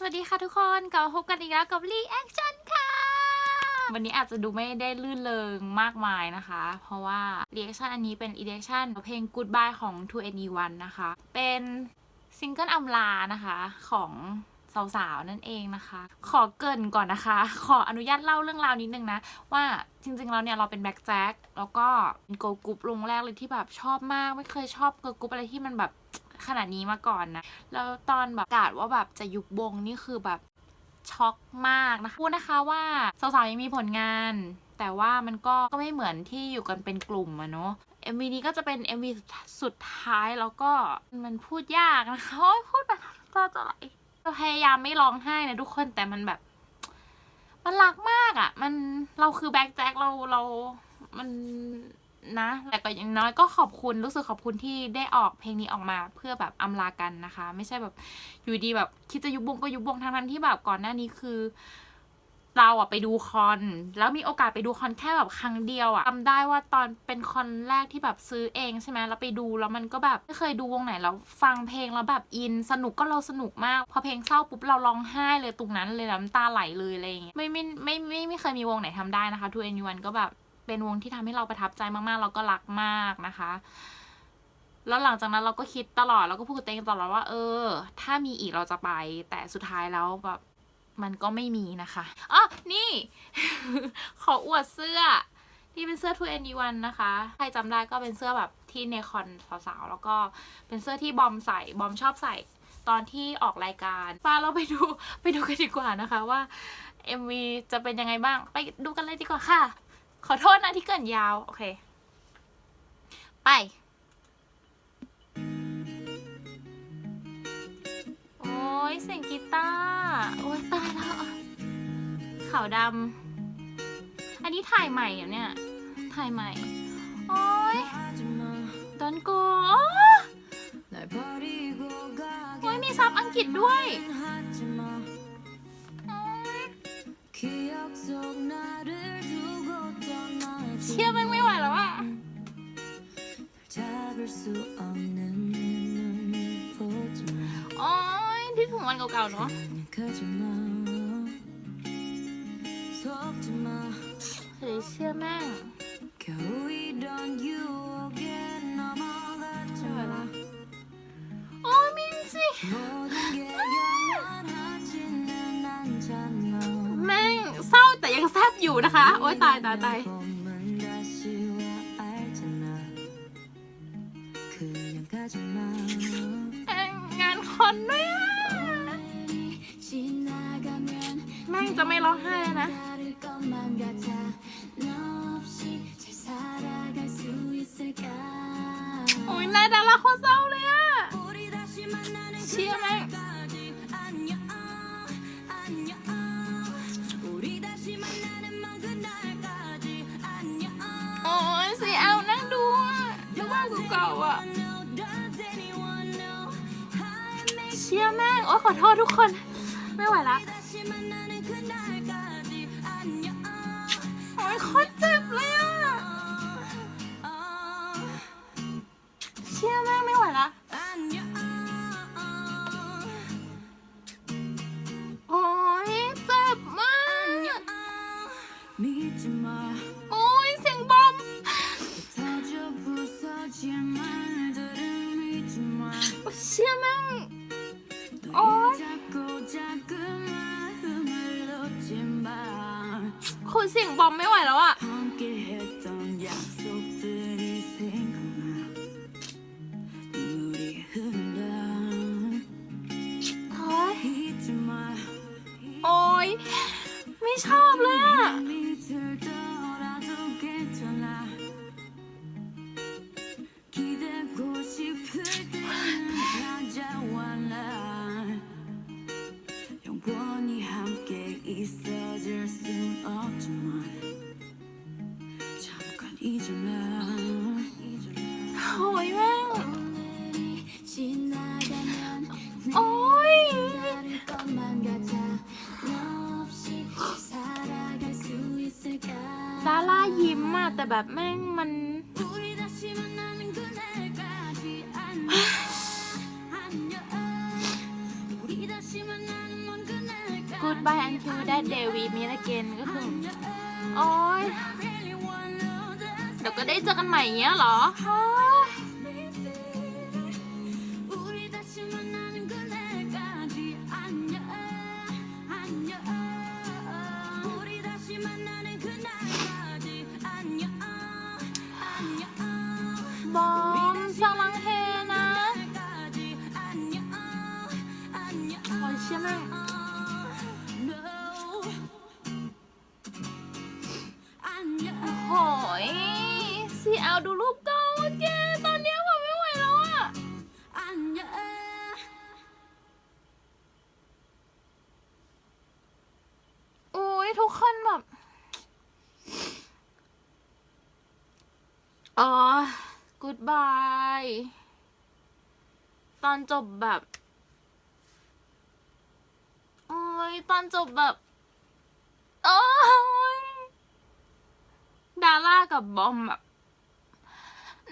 สวัสดีค่ะทุกคนกลับมาพบกันอีกแล้วกับ Reaction ค่ะ วันนี้อาจจะดูไม่ได้ลื่นเริงมากมายนะคะ เพราะว่า Reaction อันนี้เป็น Reaction เพลง Goodbye ของ2 n e นะคะ เป็นซิงเกิลอำลานะคะของสาวๆ นั่นเองนะคะ ขอเกินก่อนนะคะ ขออนุญาตเล่าเรื่องราวนิดนึงนะ ว่าจริงๆ แล้วเนี่ยเราเป็นแบ็กแจ็คแล้วก็เป็นโกลกรุ๊ปลงแรกเลยที่แบบชอบมาก ไม่เคยชอบโกลกรุ๊ปอะไรที่มันแบบ ขนาดนี้มาก่อนนะ แล้วตอนแบบประกาศว่าแบบจะยุบวงนี่คือแบบช็อกมากนะคะพูดนะคะว่าสาวๆยังมีผลงาน แต่ว่ามันก็ก็ไม่เหมือนที่อยู่กันเป็นกลุ่มอะเนาะ MV นี้ก็จะเป็น MV สุดท้ายแล้วก็มันพูดยากนะคะโอ้ยพูดแบบน้ำตาจะไหลพยายามไม่ร้องไห้นะทุกคนแต่มันแบบ มันรักมากอะ่ะ มันเราคือแบ็คแจ็คเราเรา มัน นะ แต่ก็อย่างน้อยก็ขอบคุณรู้สึกขอบคุณที่ได้ออกเพลงนี้ออกมาเพื่อแบบอำลากันนะคะ ไม่ใช่แบบอยู่ดีแบบคิดจะยุบวงก็ยุบวงทั้งนั้นที่แบบก่อนหน้านี้คือ เราอะไปดูคอนแล้วมีโอกาสไปดูคอนแค่แบบครั้งเดียวอะจำได้ว่าตอนเป็นคอนแรกที่แบบซื้อเองใช่ไหมแล้วไปดูแล้วมันก็แบบไม่เคยดูวงไหนแล้วฟังเพลงแล้วแบบอินสนุกก็เราสนุกมาก พอเพลงเศร้าปุ๊บเราร้องไห้เลยตรงนั้นเลยน้ำตาไหลเลยอะไรอย่างเงี้ยไม่ไม่ไม่ไม่ไม่เคยมีวงไหนทำได้นะคะทูเอ็นวันก็แบบ เป็นวงที่ทำให้เราประทับใจมากๆ เราก็รักมากนะคะ แล้วหลังจากนั้นเราก็คิดตลอดเราก็พูดกับตัวเองตลอดว่า เออ ถ้ามีอีกเราจะไป แต่สุดท้ายแล้วแบบมันก็ไม่มีนะคะอ๋อนี่ ขออวดเสื้อ ที่เป็นเสื้อ2 n 1นะคะ ใครจำได้ก็เป็นเสื้อแบบที่เนคอนสาวๆ แล้วก็เป็นเสื้อที่บอมใส่ บอมชอบใส่ตอนที่ออกรายการป้าเราไปดูไปดูกันดีกว่านะคะว่า MV จะเป็นยังไงบ้าง ไปดูกันเลยดีกว่าค่ะ ขอโทษนะที่เกินยาว โอเค ไป โอ้ยเสียงกีตาร์โอ้ยตายแล้วขาวดำ อันนี้ถ่ายใหม่เหรอเนี่ย ถ่ายใหม่ โอ้ยดอนโกโอ้ยมีซับอังกฤษด้วย โอ้ยที่ถึงวันเก่าๆเนาะเฮ้ยเชื่อแม่งโอ้ยมินสิแม่งเศร้าแต่ยังแซบอยู่นะคะ โอ้ยตายตายตาย แม่งงานคอนด้วยอะแม่งจะไม่ร้องไห้เลยนะ ขอโทษทุกคน ไม่ไหวละ คุณเสียงบอมไม่ไหวแล้วอะ แบบแม่งมัน Goodbye until that day we meet ก็คือ โอ๊ยเดี๋ยวก็ได้เจอกันใหม่เงี้ยเหรอ goodbye ตอนจบแบบโอ้ยตอนจบแบบ โอ้ยดาร่ากับบอมแบบ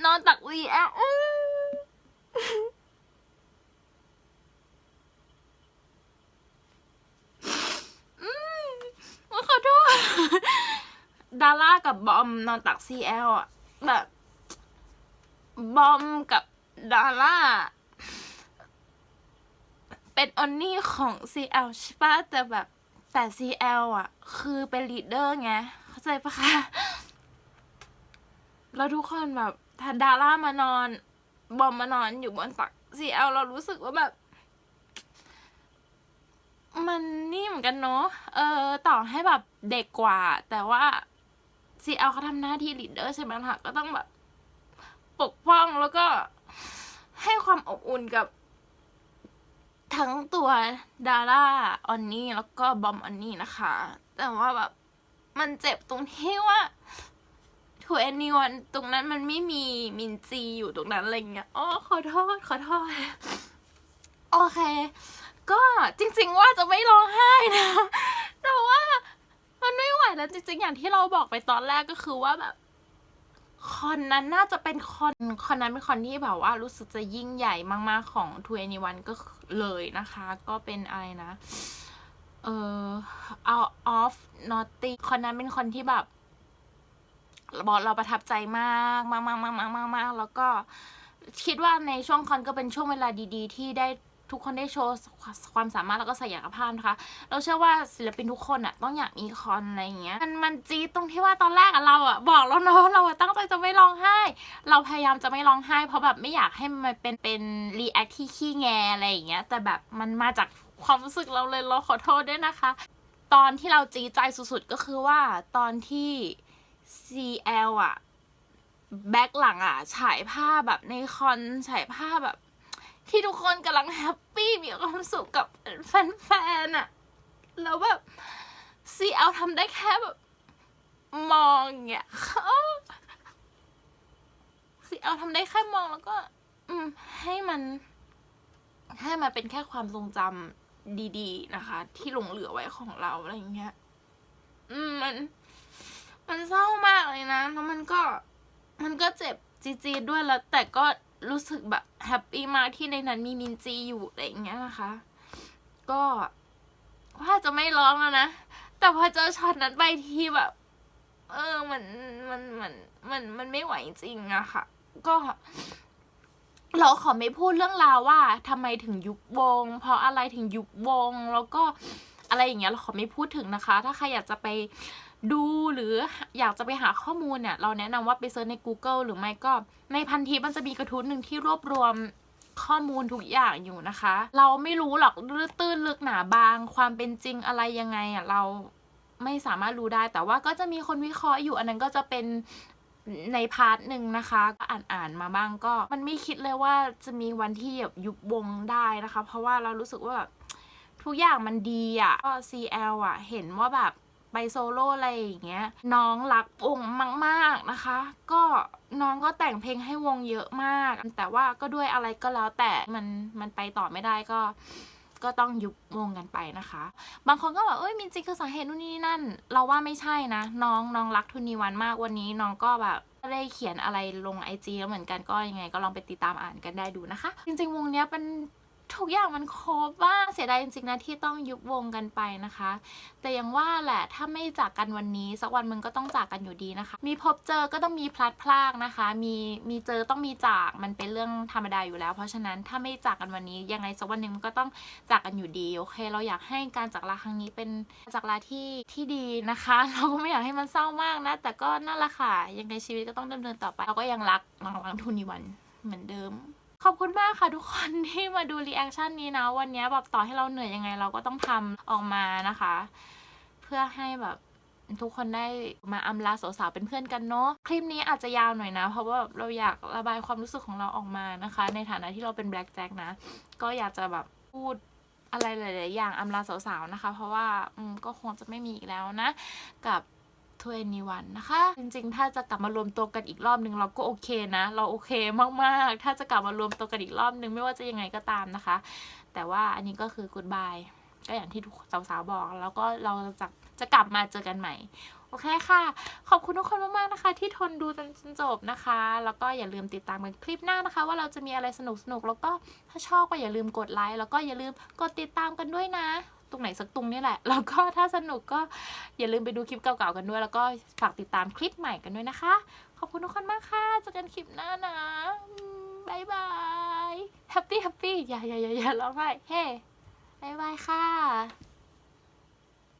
นอนตักวีแอลอื้ออืมขอโทษ ดาร่ากับบอมนอนตักซีแอลอะแบบ บอมกับดาร่าเป็นออนนี่ของ CL ใช่ปะแต่แบบแต่ CL อะ คือเป็นลีดเดอร์ไง เข้าใจปะคะ แล้วทุกคนแบบถ้าดาร่ามานอน บอมมานอนอยู่บนตัก CL เรารู้สึกว่าแบบ มันนี่เหมือนกันเนาะเออ ต่อให้แบบเด็กกว่า แต่ว่า CL เขาทำหน้าที่ลีดเดอร์ใช่ไหมล่ะก็ต้องแบบ ปกป้องแล้วก็ให้ความอบอุ่นกับ ทั้งตัวดาร่าออนนี่แล้วก็บอมออนนี่นะคะ แต่ว่าแบบมันเจ็บตรงที่ว่าทูเอนีวันตรงนั้นมันไม่มีมินจีอยู่ตรงนั้นอะไรเงี้ยอ๋อขอโทษ ขอโทษ โอเค ก็จริง ๆ ว่าจะไม่ร้องไห้นะ แต่ว่ามันไม่ไหวแล้วจริง ๆ อย่างที่เราบอกไปตอนแรกก็คือว่าแบบ คอนนั้นน่าจะเป็นคอนคอนนั้นเป็นคอนที่แบบว่ารู้สึกจะยิ่งใหญ่มากๆของ2 n 2 1ก็เลยนะคะ ก็เป็นอะไรนะ เอ่อ out of naughty คอนนั้นเป็นคอนที่แบบบอกเราประทับใจมากมากมากมากมากมากมากแล้วก็คิดว่าในช่วงคอนก็เป็นช่วงเวลาดี ๆ ที่ได้ ทุกคนได้โชว์ความสามารถแล้วก็ศักยภาพนะคะ เราเชื่อว่าศิลปินทุกคนอะต้องอยากมีคอนอะไรอย่างเงี้ย มันมันจี๊ดตรงที่ว่าตอนแรกอะเราอะบอกแล้วเนาะเราอะตั้งใจจะไม่ร้องไห้ เราพยายามจะไม่ร้องไห้ เพราะแบบไม่อยากให้มันเป็นเป็นรีแอคที่ขี้แงอะไรอย่างเงี้ย แต่แบบมันมาจากความรู้สึกเราเลยเราขอโทษด้วยนะคะ ตอนที่เราจีดใจสุดๆก็คือว่าตอนที่ CL อะแบ็คหลังอะฉายภาพแบบในคอนฉายภาพแบบ ที่ทุกคนกำลังแฮปปี้มีความสุขกับแฟนๆอะแล้วแบบ CL ทำได้แค่แบบมองอย่างเงี้ย CL ทำได้แค่มองแล้วก็ อืม ให้มัน ให้มันเป็นแค่ความทรงจำดีๆนะคะ ที่หลงเหลือไว้ของเราอะไรเงี้ย อืมมัน มันเศร้ามากเลยนะ แล้วมันก็ มันก็เจ็บจีดๆด้วยแล้ว แต่ก็ รู้สึกแบบแฮปปี้มากที่ในนั้นมีมินจีอยู่อะไรอย่างเงี้ยนะคะ ก็ว่าจะไม่ร้องแล้วนะ แต่พอเจอช็อตนั้นไปที่แบบ เออมันมันมันมันมันไม่ไหวจริงอะค่ะ ก็ เราขอไม่พูดเรื่องราวว่าทำไมถึงยุบวง เพราะอะไรถึงยุบวง แล้วก็อะไรอย่างเงี้ยเราขอไม่พูดถึงนะคะ ถ้าใครอยากจะไป ดูหรืออยากจะไปหาข้อมูลเนี่ยเราแนะนำว่าไปเซิร์ชใน Google หรือไม่ก็ ในพันทิปมันจะมีกระทู้หนึ่งที่รวบรวมข้อมูลทุกอย่างอยู่นะคะ เราไม่รู้หรอกลึกตื้นลึกหนาบาง ความเป็นจริงอะไรยังไงอะเราไม่สามารถรู้ได้ แต่ว่าก็จะมีคนวิเคราะห์อยู่อันนั้นก็จะเป็นในพาร์ทหนึ่งนะคะก็อ่านอ่านมาบ้างก็ มันไม่คิดเลยว่าจะมีวันที่แบบยุบวงได้นะคะ เพราะว่าเรารู้สึกว่าแบบทุกอย่างมันดีอะก็ CL อะ เห็นว่าแบบ ไปโซโล่อะไรอย่างเงี้ย น้องรักวงมาก ๆนะคะ ก็น้องก็แต่งเพลงให้วงเยอะมาก แต่ว่าก็ด้วยอะไรก็แล้วแต่มันมันไปต่อไม่ได้ก็ก็ต้องยุบวงกันไปนะคะ บางคนก็บอกเอ้ยมินจิคือสาเหตุนู่นนี่นั่น เราว่าไม่ใช่นะ น้องน้องรักทุนนีวันมากวันนี้น้องก็แบบได้เขียนอะไรลงไอจีแล้วเหมือนกันก็ยังไง ก็ลองไปติดตามอ่านกันได้ดูนะคะ จริงๆวงเนี้ยเป็น ทุกอย่างมันครบว่าเสียดายจริงๆนะที่ต้องยุบวงกันไปนะคะ แต่ยังว่าแหละถ้าไม่จากกันวันนี้ สักวันมึงก็ต้องจากกันอยู่ดีนะคะ มีพบเจอก็ต้องมีพลัดพรากนะคะ มีมีเจอต้องมีจากมันเป็นเรื่องธรรมดาอยู่แล้ว เพราะฉะนั้นถ้าไม่จากกันวันนี้ยังไงสักวันหนึ่งมันก็ต้องจากกันอยู่ดีโอเค เราอยากให้การจากลาครั้งนี้เป็นจากลาที่ที่ดีนะคะ เราก็ไม่อยากให้มันเศร้ามากนะ แต่ก็นั่นแหละค่ะยังไงชีวิตก็ต้องดำเนินต่อไปเราก็ยังรักน้องรังทุนีวันเหมือนเดิม ขอบคุณมากค่ะทุกคนที่มาดูรีแอคชั่นนี้นะ วันนี้แบบต่อให้เราเหนื่อยยังไง เราก็ต้องทำออกมานะคะ เพื่อให้แบบทุกคนได้มาอำลาสาวๆเป็นเพื่อนกันเนาะคลิปนี้อาจจะยาวหน่อยนะ เพราะว่าเราอยากระบายความรู้สึกของเราออกมานะคะ ในฐานะที่เราเป็นแบล็กแจ็คนะ ก็อยากจะแบบพูดอะไรหลายๆอย่างอำลาสาวๆนะคะ เพราะว่าก็คงจะไม่มีอีกแล้วนะ กับ ทเวนีวันนะคะ จริงๆ ถ้าจะกลับมารวมตัวกันอีกรอบนึงเราก็โอเคนะ เราโอเคมากๆ ถ้าจะกลับมารวมตัวกันอีกรอบนึงไม่ว่าจะยังไงก็ตามนะคะ แต่ว่าอันนี้ก็คือ goodbye ก็อย่างที่ทุกสาวๆบอก แล้วก็เราจะจะกลับมาเจอกันใหม่ โอเคค่ะ ขอบคุณทุกคนมากๆนะคะ ที่ทนดูจนจนจบนะคะ แล้วก็อย่าลืมติดตามกันคลิปหน้านะคะ ว่าเราจะมีอะไรสนุกๆแล้วก็ถ้าชอบก็อย่าลืมกดไลค์แล้วก็อย่าลืมกดติดตามกันด้วยนะ รงไหนสักตรงนี่แหละ แล้วก็ถ้าสนุกก็อย่าลืมไปดูคลิปเก่าๆกันด้วย แล้วก็ฝากติดตามคลิปใหม่กันด้วยนะคะ ขอบคุณทุกคนมากค่ะเจอกันคลิปหน้านะบายบายแฮปปี้แฮปปี้อย่าอย่าอย่าอย่าร้องไห้เฮ้บายบายค่ะ